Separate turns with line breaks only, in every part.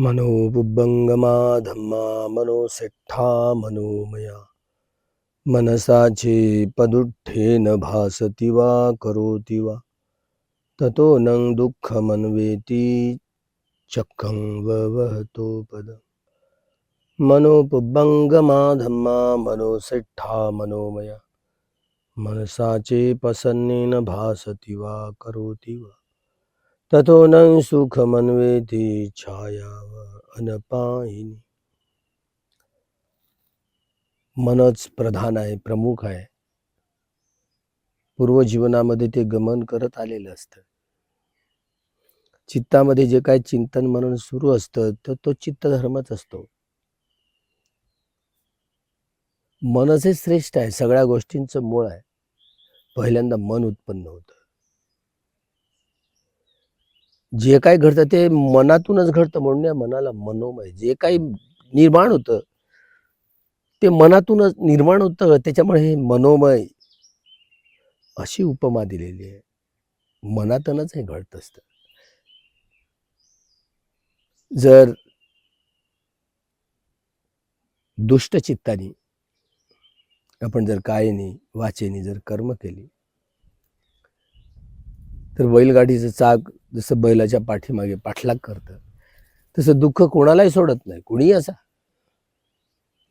बुब्बंगमा धम्मा मनोसेठ्ठा मनोमया। मनसाचे पदुठ्ठेन भासति वा करोति वा। ततो नं दुःखमन्वेति चक्खं ववहतो पद मनोपुब्बंगमा धम्मा मनोसेठ्ठा मनोमया। मनसाचे पसन्नेन भासति वा करोति वा। ततो न सुखमन्वेति छायाव अनपायिनी मनच प्रधान आहे प्रमुख आहे. पूर्वजीवनामध्ये ते गमन करत आलेलं असतं. चित्तामध्ये जे काय चिंतन म्हणून सुरू असतं तर तो चित्त धर्मच असतो. मनच हे श्रेष्ठ आहे सगळ्या गोष्टींचं मूळ आहे. पहिल्यांदा मन उत्पन्न होतं. जे काय घडतं ते मनातूनच घडतं म्हणून या मनाला मनोमय. जे काही निर्माण होतं ते मनातूनच निर्माण होतं त्याच्यामुळे हे मनोमय अशी उपमा दिलेली आहे. मनातूनच हे घडत असतं. जर दुष्टचित्तानी आपण जर कायेने वाचेने जर कर्म केली तर बैलगाडीचं चाक जसं बैलाच्या पाठीमागे पाठलाग करतं तसं दुःख कोणालाही सोडत नाही. कुणी असा.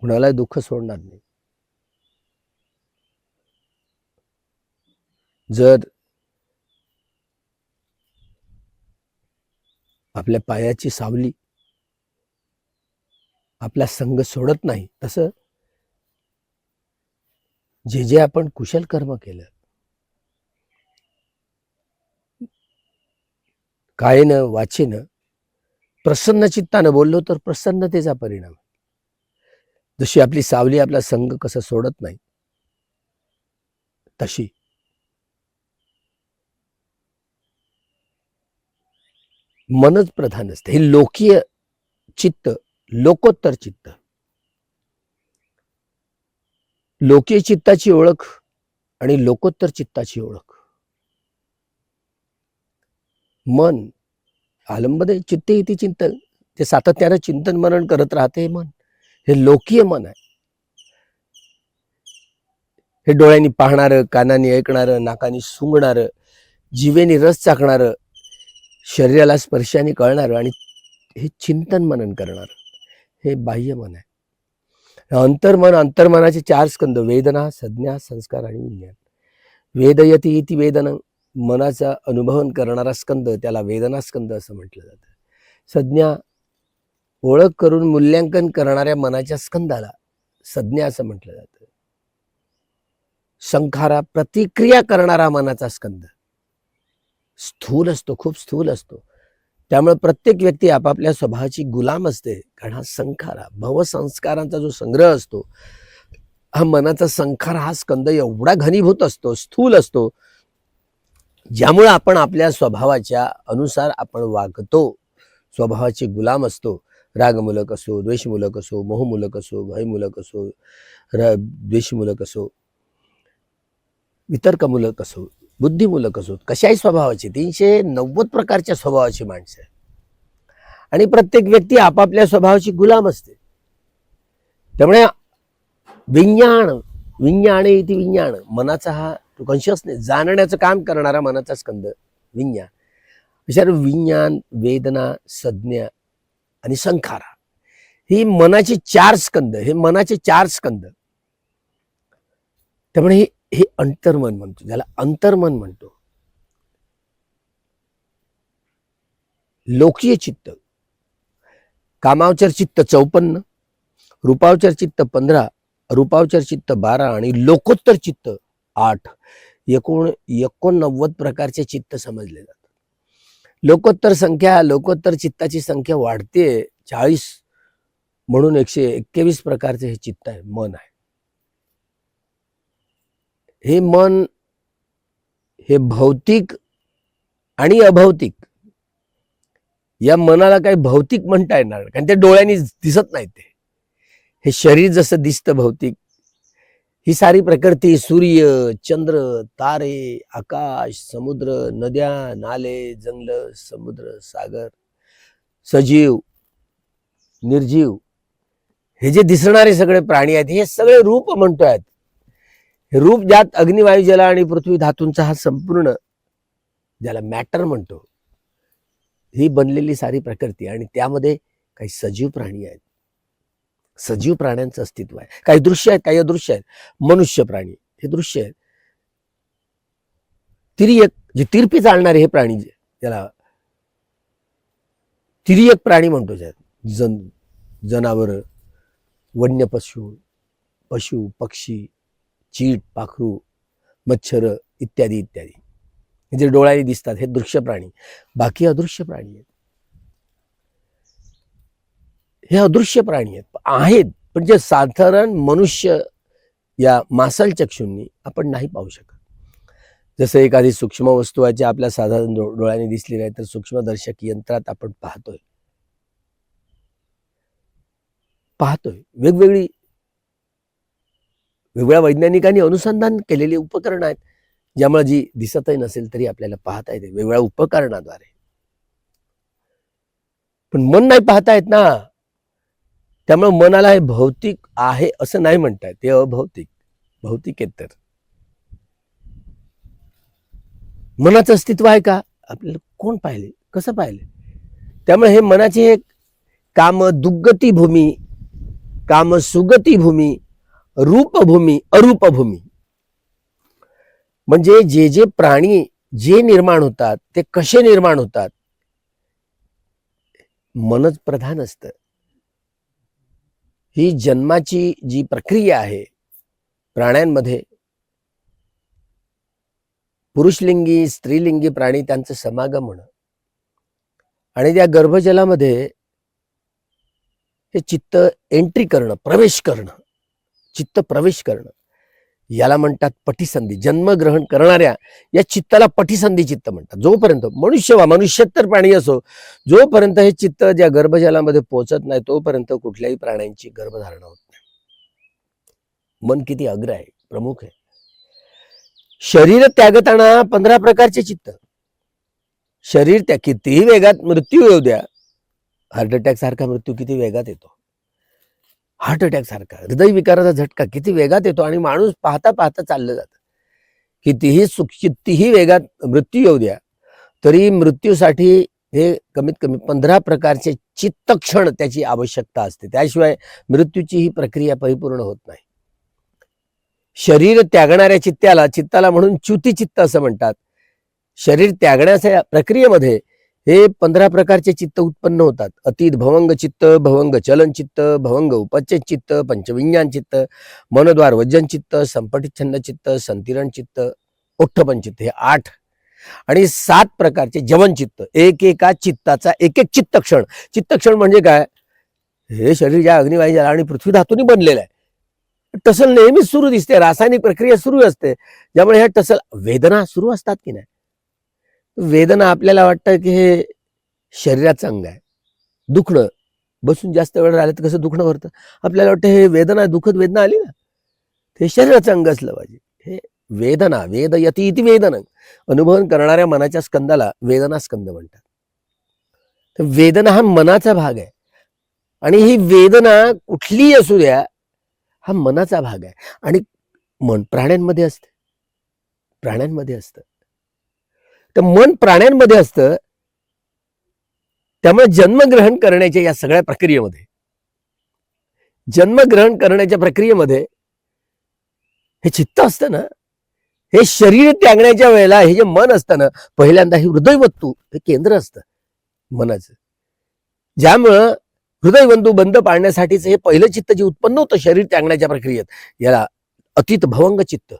कुणालाही दुःख सोडणार नाही. जर आपल्या पायाची सावली आपला संघ सोडत नाही तसं जे जे आपण कुशल कर्म केलं कायेनं वाचेनं प्रसन्न चित्तानं बोललो तर प्रसन्नतेचा परिणाम. जशी आपली सावली आपला संघ कसं सोडत नाही तशी. मनच प्रधान असते. हे लोकीय चित्त लोकोत्तर चित्त. लोकीय चित्ताची ओळख आणि लोकोत्तर चित्ताची ओळख. मन. आलंबदे चित्ते इति चिंतन. ते सातत्यानं चिंतन मनन करत राहते हे मन. हे लोकीय मन आहे. हे डोळ्यांनी पाहणारं कानाने ऐकणारं नाकाने सुंगणारं जीवेने रस चाकणारं शरीराला स्पर्शाने कळणारं आणि हे चिंतन मनन करणार. हे बाह्य मन आहे. अंतर्मन अंतर्मनाचे चार स्कंद वेदना संज्ञा संस्कार आणि विज्ञान. वेदयती इति वेदनं. मनाचा अनुभवन करणारा स्कंद त्याला वेदना स्कंद असं म्हटलं जातं. संज्ञा ओळख करून मूल्यांकन करणाऱ्या मनाच्या स्कंदाला संज्ञा असं म्हटलं जातं. संखारा प्रतिक्रिया करणारा मनाचा स्कंद. स्थूल असतो खूप स्थूल असतो. त्यामुळे प्रत्येक व्यक्ती आपापल्या स्वभावाची गुलाम असते कारण हा संखारा भवसंस्कारांचा जो संग्रह असतो हा मनाचा संखार हा स्कंद एवढा घनीभूत असतो स्थूल असतो ज्यामुळे आपण आपल्या स्वभावाच्या अनुसार आपण वागतो. स्वभावाचे गुलाम असतो. रागमूलक असो द्वेषमूलक असो मोहमूलक असो भयमूलक असो र द्वेषमूलक असो वितर्कमूलक असो बुद्धिमूलक असो कशाही स्वभावाची तीनशे नव्वद प्रकारच्या स्वभावाची माणसं आहे आणि प्रत्येक व्यक्ती आपापल्या स्वभावाची गुलाम असते. त्यामुळे विज्ञान विज्ञान इथे विज्ञान मनाचा हा कॉन्शियसनेस जाणण्याचं काम करणारा मनाचा स्कंद विज्ञान. विचार विज्ञान वेदना संज्ञा आणि संखारा. ही मनाची चार स्कंद हे मनाचे चार स्कंद. त्यामुळे हे हे अंतर्मन म्हणतो ज्याला अंतर्मन म्हणतो. लोकीय चित्त. कामावचर चित्त चौपन्न रूपावचर चित्त पंधरा रूपावचर चित्त बारा आणि लोकोत्तर चित्त आठ. एकूण एकोणनव्वद प्रकारचे चित्त समजले जातात. लोकोत्तर संख्या लोकोत्तर चित्ताची संख्या वाढते चाळीस म्हणून एकशे एक्केवीस प्रकारचे हे चित्त आहे मन आहे. हे मन हे भौतिक आणि अभौतिक. या मनाला काही भौतिक म्हणता येणार कारण ते डोळ्यांनी दिसत नाही ते. हे शरीर जसं दिसतं भौतिक ही सारी प्रकृती सूर्य चंद्र तारे आकाश समुद्र नद्या नाले जंगल समुद्र सागर सजीव निर्जीव हे जे दिसणारे सगळे प्राणी आहेत हे सगळे रूप म्हणतोय हे रूप ज्यात अग्निवायू जल आणि पृथ्वी धातूंचा हा संपूर्ण ज्याला मॅटर म्हणतो ही बनलेली सारी प्रकृती आणि त्यामध्ये काही सजीव प्राणी आहेत. सजीव प्राण्यांचं अस्तित्व आहे. काही दृश्य आहेत काही अदृश्य आहेत. मनुष्य प्राणी हे दृश्य आहेत. तिर्यक जे तिरपी चालणारे हे प्राणी जे त्याला तिर्यक प्राणी म्हणतो ज्यात जन जनावर वन्य पशु पशु पक्षी चीट पाखरू मच्छर इत्यादी इत्यादी. हे जे डोळ्याने दिसतात हे दृश्य प्राणी. बाकी अदृश्य प्राणी आहेत. हे अदृश्य प्राणी आहेत. आहेत. पण जे साधारण मनुष्य या मासल चक्षूंनी आपण नाही पाहू शकत. जसं एखादी सूक्ष्म वस्तू आहे जी आपल्या साधारण डोळ्याने दिसली नाही तर सूक्ष्मदर्शक यंत्रात आपण पाहतोय. पाहतोय. वेगवेगळी वेगवेगळ्या वैज्ञानिकांनी अनुसंधान केलेली उपकरणं आहेत ज्यामुळे जी दिसतही नसेल तरी आपल्याला पाहता येते. वेगवेगळ्या उपकरणाद्वारे. पण मन नाही पाहता येत ना. त्यामुळे मनाला हे भौतिक आहे असं नाही म्हणताय ते अभौतिक. भौतिक आहेत तर. मनाचं अस्तित्व आहे का? आपल्याला कोण पाहिले? कसं पाहिले? त्यामुळे हे मनाचे एक काम दुर्गती भूमी काम सुगती भूमी रूपभूमी अरूपभूमी. म्हणजे जे जे प्राणी जे निर्माण होतात ते कसे निर्माण होतात? मनच प्रधान असतं. ही जन्माची जी प्रक्रिया आहे प्राण्यांमध्ये पुरुषलिंगी स्त्रीलिंगी प्राणी त्यांचं समागम होणं आणि त्या गर्भजलामध्ये हे चित्त एंट्री करणं प्रवेश करणं चित्त प्रवेश करणं. याला म्हणतात पटिसंधी जन्मग्रहण करणाऱ्या या चित्ताला पटिसंधी चित्त म्हणतात. जोपर्यंत मनुष्य वा मनुष्यत्तर प्राणी असो जोपर्यंत हे चित्त ज्या गर्भजलामध्ये पोहोचत नाही तोपर्यंत कुठल्याही प्राण्यांची गर्भधारणा होत नाही. मन किती अग्र आहे प्रमुख आहे. शरीर त्यागताना पंधरा प्रकारचे चित्त. शरीर त्या कितीही वेगात मृत्यू येऊ द्या हार्ट अटॅक सारखा मृत्यू किती वेगात येतो. हार्ट अटॅक सारखा हृदयविकाराचा झटका किती वेगात येतो आणि माणूस पाहता पाहता चाललं जातं. कितीही सुख कितीही वेगात मृत्यू येऊ द्या तरी मृत्यूसाठी हे कमीत कमी पंधरा प्रकारचे चित्तक्षण त्याची आवश्यकता असते. त्याशिवाय मृत्यूची ही प्रक्रिया परिपूर्ण होत नाही. शरीर त्यागणाऱ्या चित्त्याला चित्ताला म्हणून च्युती चित्त असं म्हणतात. शरीर त्यागण्याच्या प्रक्रियेमध्ये हे पंधरा प्रकारचे चित्त उत्पन्न होतात. अतीत भवंग चित्त भवंग चलन चित्त भवंग उपच्य चित्त पंचविज्ञान चित्त मनद्वार वजन चित्त संपटित छंद चित्त संतिरण चित्त ओठ्ठपन चित्त हे आठ. आणि सात प्रकारचे जवन चित्त एक एका चित्ताचा एक एक चित्तक्षण. चित्तक्षण म्हणजे काय? हे शरीर ज्या अग्निवायू आणि पृथ्वी धातूनी बनलेलं आहे. टसल नेहमीच सुरू दिसते रासायनिक प्रक्रिया सुरू असते. ज्यामुळे ह्या टसल वेदना सुरू असतात की नाही? वेदना आपल्याला वाटतं की हे शरीराचं अंग आहे. दुखणं. बसून जास्त वेळ राहिलं तर कसं दुखणं भरतं आपल्याला वाटतं हे वेदना दुखत वेदना आली ना? ते शरीराचं अंग असलं पाहिजे. हे वेदना वेद यती इति वेदन. अनुभव करणाऱ्या मनाच्या स्कंदाला वेदना स्कंद म्हणतात. तर वेदना हा मनाचा भाग आहे. आणि ही वेदना कुठलीही असू द्या हा मनाचा भाग आहे. आणि मन प्राण्यांमध्ये असते. प्राण्यांमध्ये असतं. तर मन प्राण्यांमध्ये असतं. त्यामुळे जन्मग्रहण करण्याच्या या सगळ्या प्रक्रियेमध्ये. जन्मग्रहण करण्याच्या प्रक्रियेमध्ये हे चित्त असतं ना. हे शरीर त्यागण्याच्या वेळेला हे जे मन असतं ना पहिल्यांदा हे हृदयवत्तू हे केंद्र असतं. मनाचं. ज्यामुळं हृदयबंधू बंद पाडण्यासाठीच हे पहिलं चित्त जे उत्पन्न होतं शरीर त्यागण्याच्या प्रक्रियेत याला अतीत भवंग चित्त.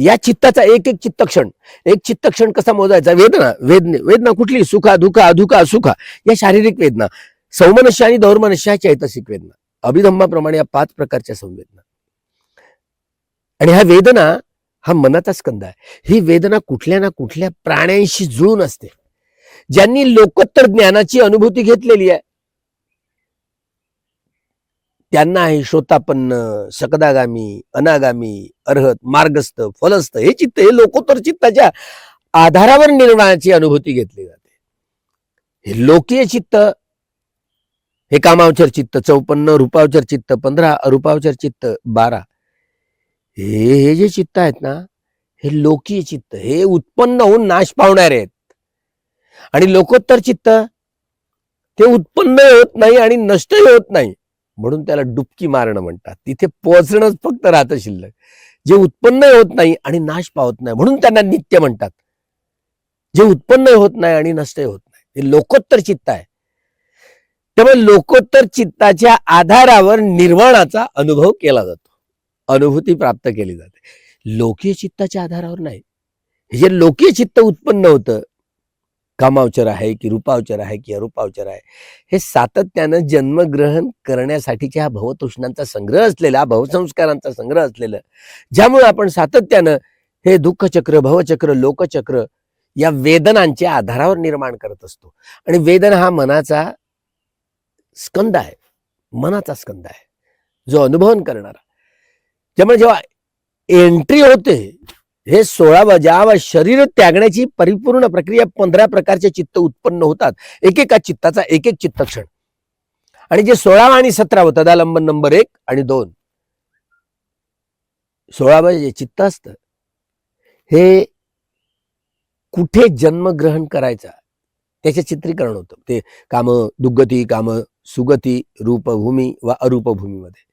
या चित्ताचा एक एक चित्तक्षण एक चित्तक्षण कसा मोजायचा? वेदना वेदने वेदना कुठली? सुखा दुखा अधुका सुखा या शारीरिक वेदना. सौमनस्य आणि दौर्मनस्य ह्या चैतसिक वेदना. अभिधम्माप्रमाणे या पाच प्रकारच्या संवेदना. आणि ह्या वेदना हा मनाचा स्कंद आहे. ही वेदना कुठल्या ना कुठल्या प्राण्यांशी जुळून असते. ज्यांनी लोकोत्तर ज्ञानाची अनुभूती घेतलेली आहे. त्यांना आहे श्रोतापन्न शकदागामी अनागामी अर्हत मार्गस्थ फलस्थ हे चित्त हे लोकोत्तर चित्ताच्या आधारावर निर्माणाची अनुभूती घेतली जाते. हे लोकीय चित्त हे कामावचर चित्त चौपन्न रूपावचर चित्त पंधरा अरूपावचर चित्त बारा हे हे जे चित्त आहेत ना हे लोकीय चित्त हे उत्पन्न होऊन नाश पावणारे आहेत. आणि लोकोत्तर चित्त ते उत्पन्न होत नाही आणि नष्टही होत नाही. म्हणून त्याला डुबकी मारणं म्हणतात. तिथे पोचणंच फक्त राहतं शिल्लक. जे उत्पन्न होत नाही आणि नाश पावत नाही म्हणून त्यांना नित्य म्हणतात. जे उत्पन्न होत नाही आणि नष्ट होत नाही. हे लोकोत्तर चित्त आहे. त्यामुळे लोकोत्तर चित्ताच्या आधारावर निर्वाणाचा अनुभव केला जातो. अनुभूती प्राप्त केली जाते. लोकीय चित्ताच्या आधारावर नाही. हे जे लोकीय चित्त उत्पन्न होतं कामावचर आहे की रूपावचर आहे की अरूपावचर आहे हे सातत्यानं जन्मग्रहण करण्यासाठीच्या हा भवतृष्णांचा संग्रह असलेला भवसंस्कारांचा संग्रह असलेलं ज्यामुळे आपण सातत्यानं हे दुःखचक्र भवचक्र लोकचक्र या वेदनांच्या आधारावर निर्माण करत असतो. आणि वेदना हा मनाचा स्कंद आहे मनाचा स्कंद आहे जो अनुभवन करणारा. त्यामुळे जेव्हा एंट्री होते हे सोळावं जेव्हा शरीर त्यागण्याची परिपूर्ण प्रक्रिया पंधरा प्रकारचे चित्त उत्पन्न होतात. एकेका चित्ताचा एक एक चित्त क्षण आणि जे सोळावं आणि सतरावं तदालंबन नंबर एक आणि दोन. सोळावं जे चित्त असतं हे कुठे जन्मग्रहण करायचा त्याचे चित्रीकरण होतं. ते काम दुग्गती काम सुगती रूपभूमी वा अरूपभूमीमध्ये.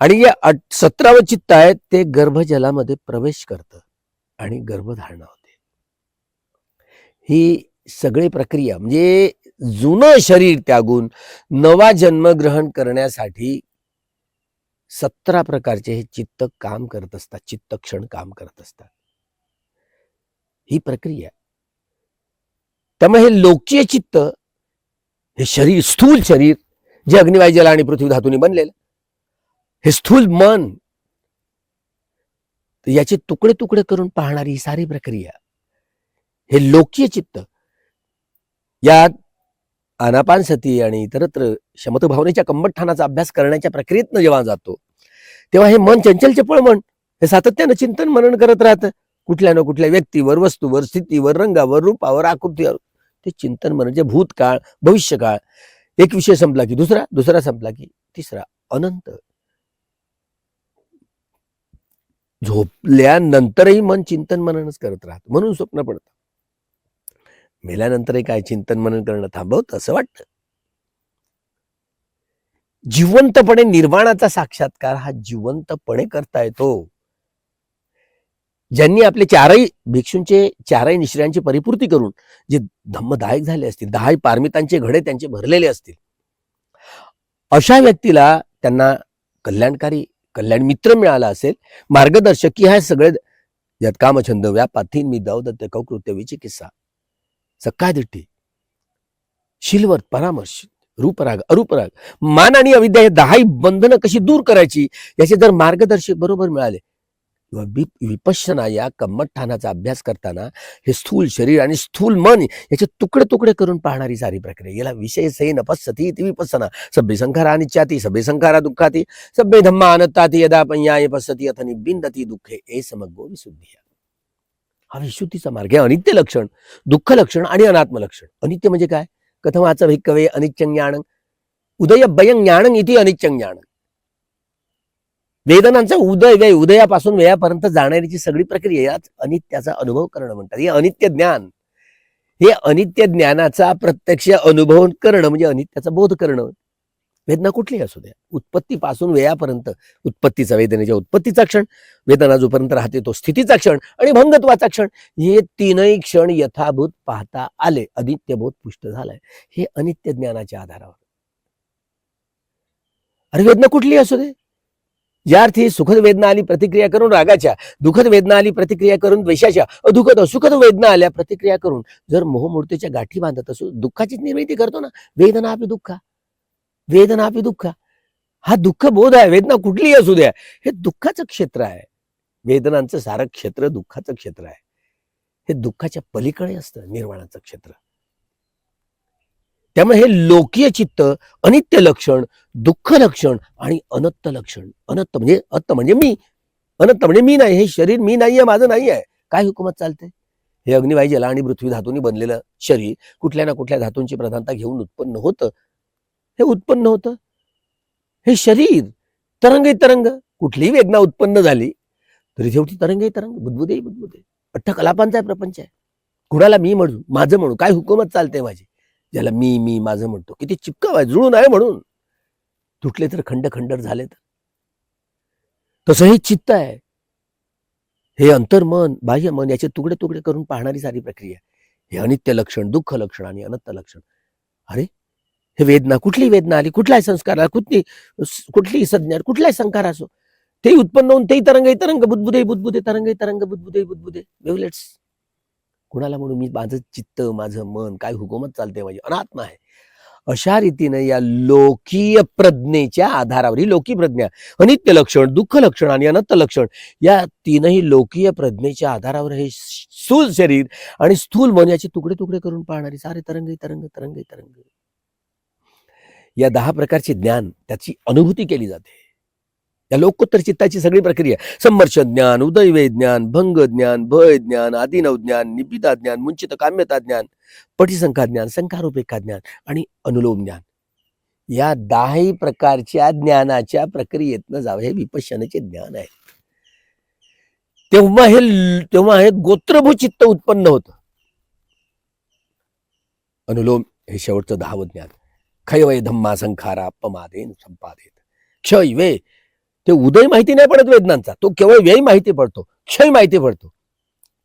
आणि या सतरावं चित्त आहे ते गर्भजलामध्ये प्रवेश करतं आणि गर्भधारणा होते. ही सगळी प्रक्रिया म्हणजे जुनं शरीर त्यागून नवा जन्म ग्रहण करण्यासाठी सतरा प्रकारचे हे चित्त काम करत असतात चित्त क्षण काम करत असतात. ही प्रक्रिया त्यामुळे हे लोकीय चित्त हे शरीर स्थूल शरीर जे अग्निवायू जल आणि पृथ्वी धातूने बनलेलं हे स्थूल मन याचे तुकडे तुकडे करून पाहणारी ही सारी प्रक्रिया हे लोकीय चित्त यात आनापान सती आणि इतरत्र शमतभावनेच्या भावनेच्या अभ्यास करण्याच्या प्रक्रियेतनं जेव्हा जातो तेव्हा हे मन चंचल चपळ मन हे सातत्यानं चिंतन मनन करत राहतं. कुठल्या ना कुठल्या व्यक्तीवर वस्तूवर स्थितीवर रंगावर रूपावर आकृतीवर ते चिंतन मनन जे भूतकाळ भविष्यकाळ. एक विषय संपला की दुसरा दुसरा संपला की तिसरा अनंत. झोपल्यानंतरही मन चिंतन मननच करत राहत. म्हणून स्वप्न पडतं. मेल्यानंतरही काय चिंतन मनन करणं थांबवत असं वाटतं. जिवंतपणे निर्वाणाचा साक्षात्कार हा जिवंतपणे करता येतो. ज्यांनी आपले चारही भिक्षूंचे चारही निश्रयांची परिपूर्ती करून जे धम्मदायक झाले असतील दहाही पारमितांचे घडे त्यांचे भरलेले असतील अशा व्यक्तीला त्यांना कल्याणकारी कल्याण मित्र मिळाला असेल मार्गदर्शक की हा सगळे यात कामछंद व्यापाथीन मी दत्त कौकृत्य विचिकित्सा सकाय दिट्टी शिलवत परामर्श रूपराग अरूपराग मान आणि अविद्या हे दहाही बंधनं कशी दूर करायची याचे जर मार्गदर्शक बरोबर मिळाले किंवा विपश्यना या कम्मठठाणाचा अभ्यास करताना हे स्थूल शरीर आणि स्थूल मन याचे तुकडे तुकडे करून पाहणारी सारी प्रक्रिया. याला विषय सही नपस्सती ती विपसना सभ्य संखारा अनिच्छाती सभ्य संखारा दुःखाती सभ्य धम्मा अनत्ताती यदा पय्याय पसती अथ निबिंदती दुःखे ए समगो विशुद्धी. हा विशुद्धीचा मार्ग आहे अनित्य लक्षण दुःख लक्षण आणि अनात्म लक्षण. अनित्य म्हणजे काय? कथमाचं भिक्कवे अनित्यं ज्ञान उदय बयं ज्ञान इति अनित्यं ज्ञान. वेदनांचा उदय व्यय उदयापासून व्ययापर्यंत जाणारीची सगळी प्रक्रिया याच अनित्याचा अनुभव करणं म्हणतात. हे अनित्य ज्ञान. हे अनित्य ज्ञानाचा प्रत्यक्ष अनुभव करणं म्हणजे अनित्याचा बोध करणं. वेदना कुठलीही असू द्या. उत्पत्तीपासून व्ययापर्यंत उत्पत्तीचा वेदनेच्या उत्पत्तीचा क्षण वेदना जोपर्यंत राहते तो स्थितीचा क्षण आणि भंगत्वाचा क्षण. हे तीनही क्षण यथाभूत पाहता आले. अनित्यबोध पुष्ट झालाय. हे अनित्य ज्ञानाच्या आधारावर. अरे वेदना कुठली असू दे. ज्या अर्थी सुखद वेदना आली प्रतिक्रिया करून रागाच्या दुःखद वेदना आली प्रतिक्रिया करून द्वेषाच्या अदुखद सुखद वेदना आल्या प्रतिक्रिया करून जर मोहमूर्तीच्या गाठी बांधत असू दुःखाचीच निर्मिती करतो ना. वेदना आपली दुःख. वेदना आपली दुःख. हा दुःख बोध आहे वेदना कुठलीही असू द्या. हे दुःखाचं क्षेत्र आहे. वेदनांचं सारं क्षेत्र दुःखाचं क्षेत्र आहे. हे दुःखाच्या पलीकडे असतं निर्वाणाचं क्षेत्र. त्यामुळे हे लोकीय चित्त अनित्य लक्षण दुःख लक्षण आणि अनत्त लक्षण. अनत्त म्हणजे अत्त म्हणजे मी. अनत्त म्हणजे मी नाही. हे शरीर मी नाहीये माझं नाही आहे. काय हुकुमत चालते? हे अग्निवायू जला आणि पृथ्वी धातूंनी बनलेलं शरीर कुठल्या ना कुठल्या धातूंची प्रधानता घेऊन उत्पन्न होतं. हे उत्पन्न होतं. हे शरीर तरंगे तरंग. कुठलीही वेदना उत्पन्न झाली तरी शेवटी तरंगे तरंग. बुदबुदे बुद्बुदे. अठ्ठ कलापांचा आहे प्रपंच आहे. कुणाला मी म्हणू माझं म्हणू काय हुकुमत चालते माझी? ज्याला मी मी माझं म्हणतो. किती चिपकाव आहे जुळून आहे म्हणून. तुटले तर खंड खंडर झाले तर. तसं हे चित्त आहे. हे अंतर्मन बाह्य मन याचे तुकडे तुकडे करून पाहणारी सारी प्रक्रिया. हे अनित्य लक्षण दुःख लक्षण आणि अनत्त लक्षण. अरे हे वेदना कुठली वेदना आली? कुठलाही संस्कार आला? कुठली कुठलीही संज्ञा कुठलाही संकार असो. तेही उत्पन्न होऊन तेही तरंग तरंग बुद्बुदे बुद्बुदे तरंग तरंग बुद्बुदे बुद्बुदे. वेवलेट्स. कुणाला म्हणून मी माझं चित्त माझं मन काय हुकूमत चालते माझी? अनात्मा आहे. अशा रीतीनं या लोकीय प्रज्ञेच्या आधारावर ही लोकी प्रज्ञा अनित्य लक्षण दुःख लक्षण आणि अनंत लक्षण या तीनही लोकीय प्रज्ञेच्या आधारावर हे स्थूल शरीर आणि स्थूल मन याचे तुकडे तुकडे करून पाहणारी सारे तरंग तरंग तरंग तरंग. या दहा प्रकारचे ज्ञान त्याची अनुभूती केली जाते. या लोकोत्तर चित्ताची सगळी प्रक्रिया. संमर्श ज्ञान उदयवे ज्ञान भंग ज्ञान भय ज्ञान आदिनव ज्ञान निबिता ज्ञान मुंचित काम्यता ज्ञान पटिसंख्या ज्ञान संखारोपेखा ज्ञान आणि अनुलोम ज्ञान. या दहाही प्रकारच्या ज्ञानाच्या प्रक्रियेतनं जावं हे विपश्यनाचे ज्ञान आहे. तेव्हा हे तेव्हा हे गोत्रभू चित्त उत्पन्न होतं. अनुलोम हे शेवटचं दहावं ज्ञान. खयवय धम्मा संखारा पमादेन संपादेत. क्षय वे ते उदय माहिती नाही पडत वेदनांचा. तो केवळ व्यय माहिती पडतो क्षय माहिती पडतो.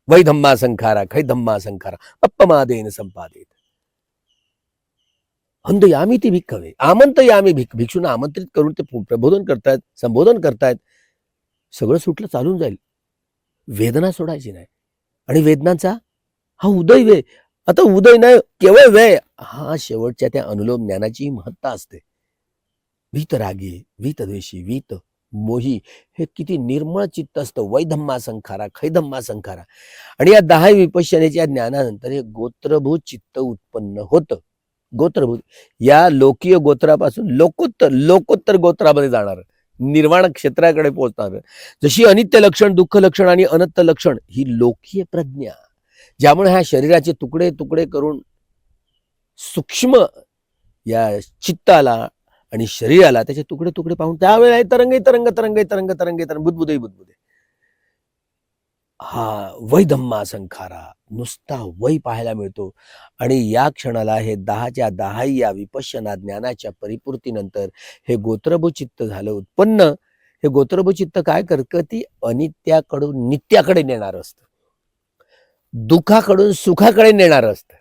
वै धम्मा संखारा खै धम्मा संखारा अपमादेन संपादित. अंध यामी ती भिक्खवे. आमंत यामी भिक भिक्षूंना आमंत्रित करून ते प्रबोधन करतायत संबोधन करतायत. सगळं सुटलं चालून जाईल. वेदना सोडायची नाही. आणि वेदनांचा हा उदय वे आता उदय नाही केवळ व्यय हा शेवटच्या त्या अनुलोम ज्ञानाची महत्ता असते. वीत रागी वीत द्वेषी वीत मोही हे किती निर्मळ चित्त असतं. वैधम्मा संखारा खैधम्मा संखारा. आणि या दहा विपश्यनेच्या ज्ञानानंतर हे गोत्रभूत चित्त उत्पन्न होतं. गोत्रभूत या लोकीय गोत्रापासून लोकोत्तर लोकोत्तर गोत्रामध्ये जाणार निर्वाण क्षेत्राकडे पोहोचणार. जशी अनित्य लक्षण दुःख लक्षण आणि अनत्य लक्षण ही लोकीय प्रज्ञा ज्यामुळे ह्या शरीराचे तुकडे तुकडे करून सूक्ष्म या चित्ताला आणि शरीराला त्याचे तुकडे तुकडे पाहून त्यावेळेला तरंगे तरंग तरंगे तरंग तरंगे तरंग बुदबुदे बुद्बुदे. हा वैधम्मा संखारा नुसता वै पाहायला मिळतो. आणि या क्षणाला हे दहाच्या दहा या विपश्यना ज्ञानाच्या परिपूर्तीनंतर हे गोत्रभूचित्त झालं उत्पन्न. हे गोत्रभूचित्त काय करतं? ती अनित्याकडून नित्याकडे नेणार असतं. दुःखाकडून सुखाकडे नेणार असतं.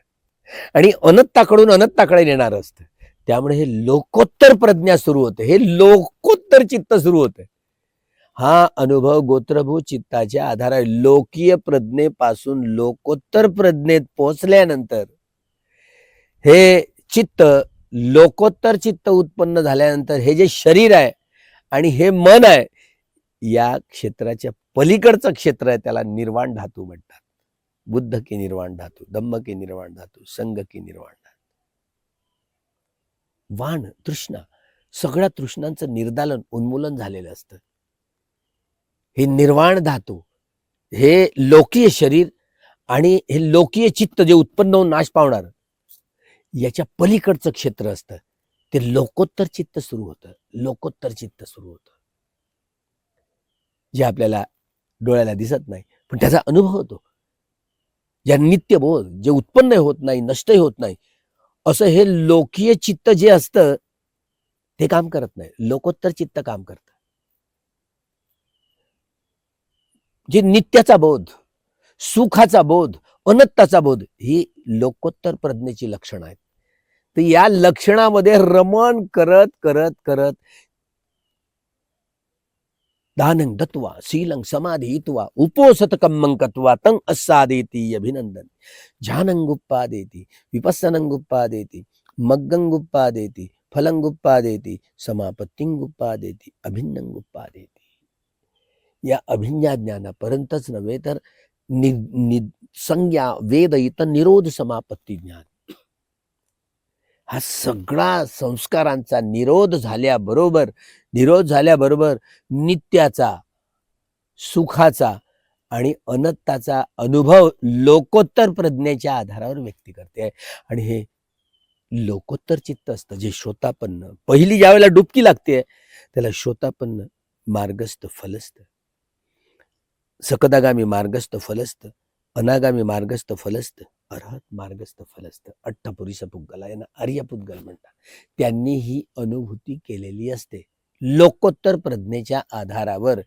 आणि अनत्ताकडून अनत्ताकडे नेणार असतं. त्यामुळे हे लोकोत्तर प्रज्ञा सुरू होते. हे लोकोत्तर चित्त सुरू होते. हा अनुभव गोत्रभू चित्ताच्या आधारे लोकीय प्रज्ञेपासून लोकोत्तर प्रज्ञेत पोहोचल्यानंतर हे चित्त लोकोत्तर चित्त उत्पन्न झाल्यानंतर हे जे शरीर आहे आणि हे मन आहे या क्षेत्राच्या पलीकडचं क्षेत्र आहे त्याला निर्वाण धातू म्हणतात. बुद्ध की निर्वाण धातू धम्म की निर्वाण धातू संघ की निर्वाण वाण तृष्णा सगळ्या तृष्णांचं निर्दालन उन्मूलन झालेलं असतं. हे निर्वाण धातू हे लोकीय शरीर आणि हे लोकीय चित्त जे उत्पन्न होऊन नाश पावणार याच्या पलीकडचं क्षेत्र असतं. ते लोकोत्तर चित्त सुरू होतं. लोकोत्तर चित्त सुरू होतं. जे आपल्याला डोळ्याला दिसत नाही पण त्याचा अनुभव होतो. या नित्यबोध जे उत्पन्न होत नाही नष्टही होत नाही असं हे लोकीय चित्त जे असतं ते काम करत नाही. लोकोत्तर चित्त काम करत. जे नित्याचा बोध सुखाचा बोध अनत्ताचा बोध ही लोकोत्तर प्रज्ञेची लक्षणं आहेत. तर या लक्षणामध्ये रमण करत करत करत दानं दत्वा शीलं समाधीत्वा उपोसतकं मंकत्वा तं अस्सादेति अभिनंदन ध्यानं गुप्पादेति विपස්සनं गुप्पादेति मग्गं गुप्पादेति या अभिज्ञा ज्ञानापर्यंतच नव्हे तर नि, नि संज्ञा वेदयित निरोध समापत्ती ज्ञान हा सगळा संस्कारांचा निरोध झाल्याबरोबर निरोध झाल्याबरोबर नित्याचा सुखाचा आणि अनत्ताचा अनुभव लोकोत्तर प्रज्ञेच्या आधारावर व्यक्ती करते आणि हे लोकोत्तर चित्त असतं जे श्रोतापन्न पहिली ज्यावेळेला डुबकी लागते त्याला श्रोतापन्न मार्गस्थ फलस्थ. सकदागामी मार्गस्थ फलस्थ अनागामी मार्गस्थ फलस्थ अर्हत मार्गस्थ फलस्थ. अठ्ठपुरुष पुद्गला यांना आर्यपुद्गल म्हणतात. त्यांनी ही अनुभूती केलेली असते. लोकोत्तर प्रज्ञेच्या आधारावर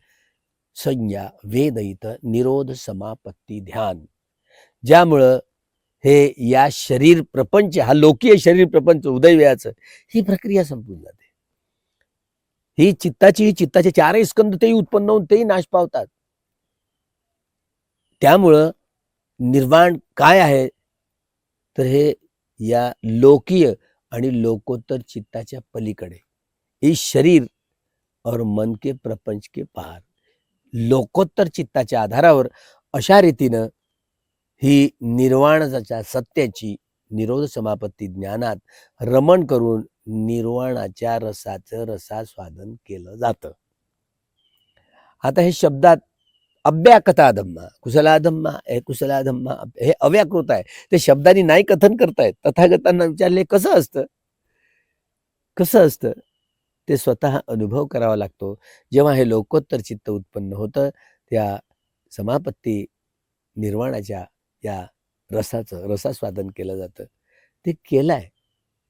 संज्ञा वेदहित निरोध समापत्ती ध्यान. ज्यामुळं हे या शरीर प्रपंच हा लोकीय शरीर प्रपंच उदयव्याचं ही प्रक्रिया संपून जाते. ही चित्ताची ही चित्ताचे चारही स्कंद तेही उत्पन्न होऊन तेही नाश पावतात. त्यामुळं निर्वाण काय आहे? तर हे या लोकीय आणि लोकोत्तर चित्ताच्या पलीकडे. ही शरीर और मन के प्रपंच के पार. लोकोत्तर चित्ताच्या आधारावर अशा रीतीनं ही निर्वाणाच्या सत्याची निरोध समापत्ती ज्ञानात रमण करून निर्वाणाच्या रसाचं रसास्वादन केलं जातं. आता हे शब्दात अभ्याकथा धम्मा कुशला धम्मा हे कुशला धम्मा हे अव्याकृत आहे. ते शब्दांनी नाही कथन करतायत. तथागतांना विचारले कसं असतं? कसं असतं? ते स्वतः अनुभव करावा लागतो. जेव्हा हे लोकोत्तर चित्त उत्पन्न होतं त्या समापत्ती निर्वाणाच्या या रसाचं रसास्वादन केलं जातं. ते केलंय.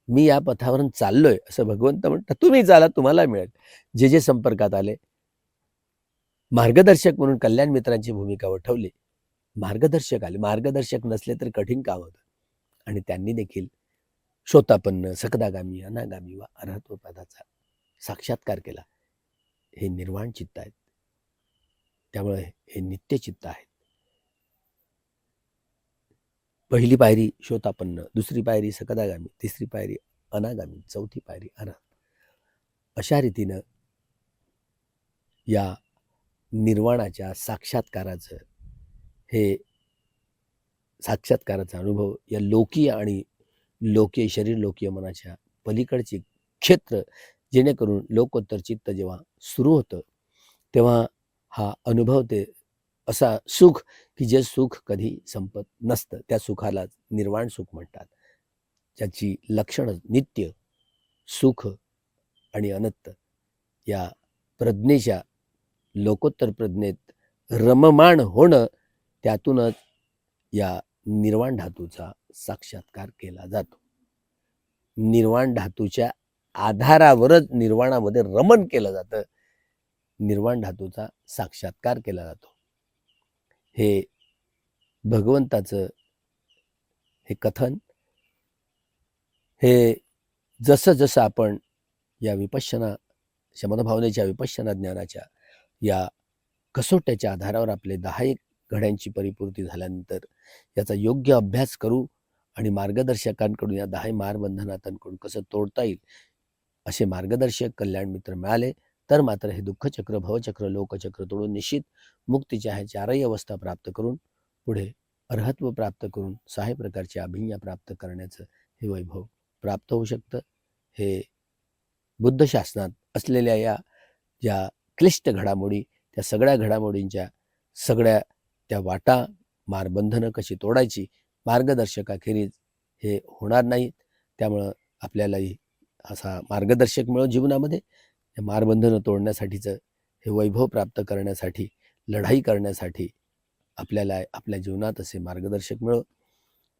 मी या पथावरून चाललोय असं भगवंत म्हणतात तुम्ही चाला तुम्हाला मिळेल. जे जे संपर्कात आले मार्गदर्शक म्हणून कल्याण मित्रांची भूमिका वठवली. मार्गदर्शक आले. मार्गदर्शक नसले तर कठीण काम होतं. आणि त्यांनी देखील श्रोतापन्न सकदागामी अनागामी वा अर्हत्व पदाचा साक्षात्कार केला. हे निर्वाण चित्त आहेत. त्यामुळे हे नित्य चित्त आहेत. पहिली पायरी श्रोतापन्न दुसरी पायरी सकदागामी तिसरी पायरी अनागामी चौथी पायरी अनाथ अशा रीतीनं या निर्वाणाच्या साक्षात्काराचं हे साक्षात्काराचा अनुभव या लोकीय आणि लोकीय शरीर लोकीय मनाच्या पलीकडचे क्षेत्र जेणेकरून लोकोत्तर चित्त जेव्हा सुरू होतं तेव्हा हा अनुभव ते असा सुख की जे सुख कधी संपत नसतं त्या सुखाला निर्वाण सुख म्हणतात. ज्याची लक्षणं नित्य सुख आणि अनंत या प्रज्ञेच्या लोकोत्तर प्रज्ञेत रममाण होणं त्यातूनच या निर्वाण धातूचा साक्षात्कार केला जातो. निर्वाण धातूच्या आधारावरच निर्वाणामध्ये रमण केलं जातं. निर्वाण धातूचा साक्षात्कार केला जातो. हे भगवंताचं हे कथन हे जसं जसं आपण या विपश्यना शमनभावनेच्या विपश्यना ज्ञानाच्या या कसोट्याच्या आधारावर आपले दहा एक घड्यांची परिपूर्ती झाल्यानंतर याचा योग्य अभ्यास करू आणि मार्गदर्शकांकडून या दहा मारबंधनातांकडून कसं तोडता येईल असे मार्गदर्शक कल्याण मित्र मिळाले तर मात्र हे दुःखचक्र भवचक्र लोकचक्र तोडून निश्चित मुक्तीच्या ह्या चारही अवस्था प्राप्त करून पुढे अर्हत्व प्राप्त करून सहा प्रकारची अभिज्ञा प्राप्त करण्याचं हे वैभव प्राप्त होऊ शकतं. हे बुद्ध शासनात असलेल्या या ज्या क्लिष्ट घडामोडी त्या सगळ्या घडामोडींच्या सगळ्या त्या वाटा मारबंधनं कशी तोडायची मार्गदर्शकाखेरीज हे होणार नाहीत. त्यामुळं आपल्यालाही असा मार्गदर्शक मिळो जीवनामध्ये मारबंधनं तोडण्यासाठीचं हे वैभव प्राप्त करण्यासाठी लढाई करण्यासाठी आपल्याला आपल्या जीवनात असे मार्गदर्शक मिळो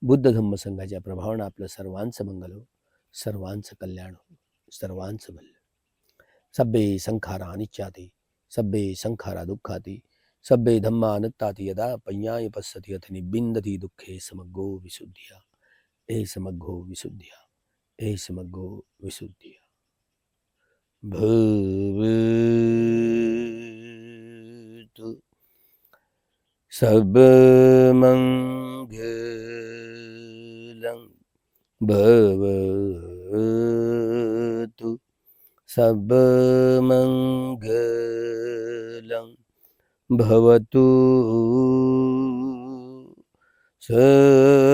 बुद्ध धम्म संघाच्या प्रभावानं आपलं सर्वांचं मंगल हो सर्वांचं कल्याण हो सर्वांचं भलं सब्बे संखारा अनिच्छाते सब्बे संखारा दुःखाती सब्बे धम्मा अनुत्ताती यदा पय्याय पश्यति अथ निबिंदती दुःखे समग्गो विशुद्धिया हे समग्गो विशुद्धिया। ए समग्गो विशुद्ध्या। भव सब मंगलं। भवतु सब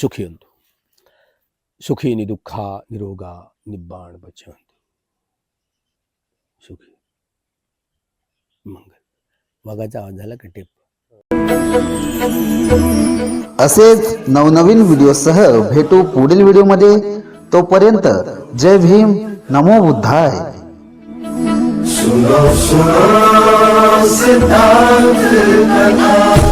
सुखियन्तु सुखी दुःखा निरोगा निब्बाण पचंतु सुखी। मंगल। वाघाचा आवाज झाला का टेप?
असेच नवनवीन व्हिडिओसह भेटू पुढील व्हिडिओमध्ये तोपर्यंत जय भीम नमो बुद्धाय.
सुनो सुनो सिद्धांत कथा।